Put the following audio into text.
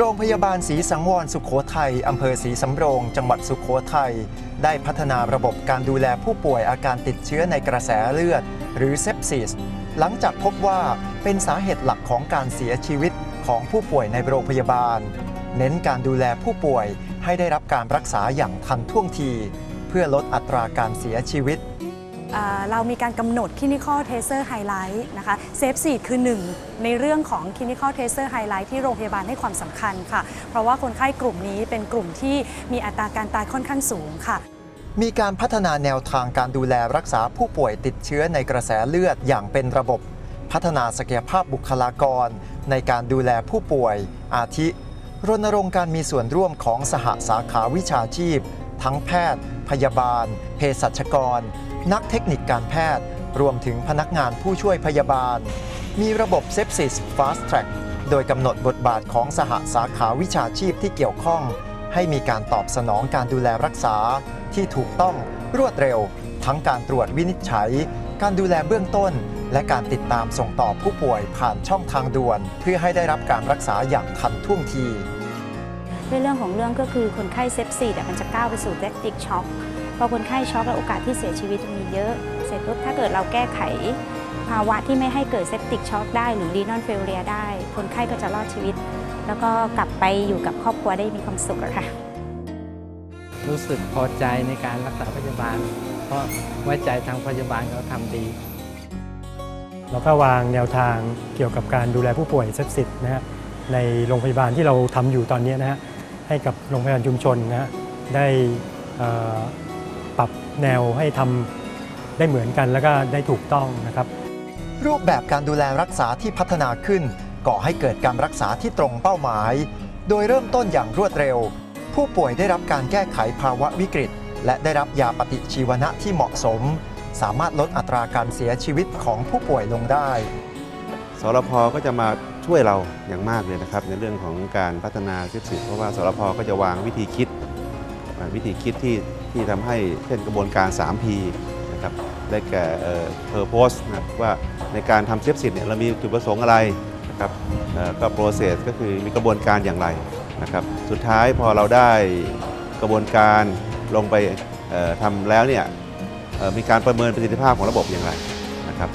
โรงพยาบาลศรีสังวรสุขโขทัยอำเภอศรีสำโรง จังหวัดสุขโขทัยได้พัฒนาระบบการดูแลผู้ป่วยอาการติดเชื้อในกระแสเลือด หรือเซปซิส หลังจากพบว่าเป็นสาเหตุหลักของการเสียชีวิตของผู้ป่วยในโรงพยาบาล เน้นการดูแลผู้ป่วยให้ได้รับการรักษาอย่างทันท่วงที เพื่อลดอัตราการเสียชีวิต เรามีการกำหนด clinical tracer highlight นะคะ safe seed คือหนึ่งในเรื่องของ clinical tracer highlight ที่โรงพยาบาลให้ความสำคัญค่ะ เพราะว่าคนไข้กลุ่มนี้เป็นกลุ่มที่มีอัตราการตายค่อนข้างสูงค่ะมีการพัฒนาแนวทางการดูแลรักษาผู้ป่วยติดเชื้อในกระแสเลือดอย่างเป็นระบบ พัฒนาศักยภาพบุคลากร ในการดูแลผู้ป่วย อาทิ รณรงค์การมีส่วนร่วมของสหสาขาวิชาชีพ ทั้งแพทย์ พยาบาล เภสัชกร นักเทคนิคการแพทย์ รวมถึงพนักงานผู้ช่วยพยาบาล มีระบบเซ p ซิส Fast Track โดยกำหนดบทบาทของสหสาขาวิชาชีพที่เกี่ยวข้อง ให้มีการตอบสนองการดูแลรักษา ที่ถูกต้องรวดเร็ว ทั้งการตรวจวินิจฉัย การดูแลเบื้องต้น และการติดตามส่งต่อผู้ป่วยผ่านช่องทางด่วน เพื่อให้ได้รับการรักษาอย่างทันท่วงที ด้วยเรื่องของเรื่องก็คือคนไข้เซปซีดอะมันจะก้าวไปสู่เ e ปติกช็อกพอคนไข้ช็อกแล้วโอกาสที่เสียชีวิตมีเยอะ เสร็จปุ๊บถ้าเกิดเราแก้ไข ภาวะที่ไม่ให้เกิดเซปติกช็อกได้หรือรีนอนเฟลเลียได้ คนไข้ก็จะรอดชีวิต แล้วก็กลับไปอยู่กับครอบครัวได้มีความสุขอะค่ะรู้สึกพอใจในการรักษาพยาบาล เพราะไว้ใจทางพยาบาลเขาทำดี เราก็วางแนวทางเกี่ยวกับการดูแลผู้ป่วยเซปซิสนะฮะในโรงพยาบาลที่เราทำอยู่ตอนนี้นะฮะ ให้กับโรงพยาบาลชุมชนนะฮะได้เอ่อปรับแนวให้ทำได้เหมือนกันแล้วก็ได้ถูกต้องนะครับ รูปแบบการดูแลรักษาที่พัฒนาขึ้น ก่อให้เกิดการรักษาที่ตรงเป้าหมาย โดยเริ่มต้นอย่างรวดเร็ว ผู้ป่วยได้รับการแก้ไขภาวะวิกฤต และได้รับยาปฏิชีวนะที่เหมาะสม สามารถลดอัตราการเสียชีวิตของผู้ป่วยลงได้สรพก็จะมา ช่วยเราอย่างมากเลยนะครับ ในเรื่องของการพัฒนาสิสิเพราะว่าสรพก็จะวางวิธีคิด วิธีคิดที่ที่ทำให้เช่นกระบวนการ 3P นะครับได้แก่เอ่อ purpose นะครับว่าในการทำเซฟสิเนี่ยเรามีจุดประสงค์อะไรนะครับก็ process ก็คือมีกระบวนการอย่างไรนะครับสุดท้ายพอเราได้กระบวนการลงไปทำแล้วเนี่ยมีการประเมินประสิทธิภาพของระบบอย่างไรนะครับ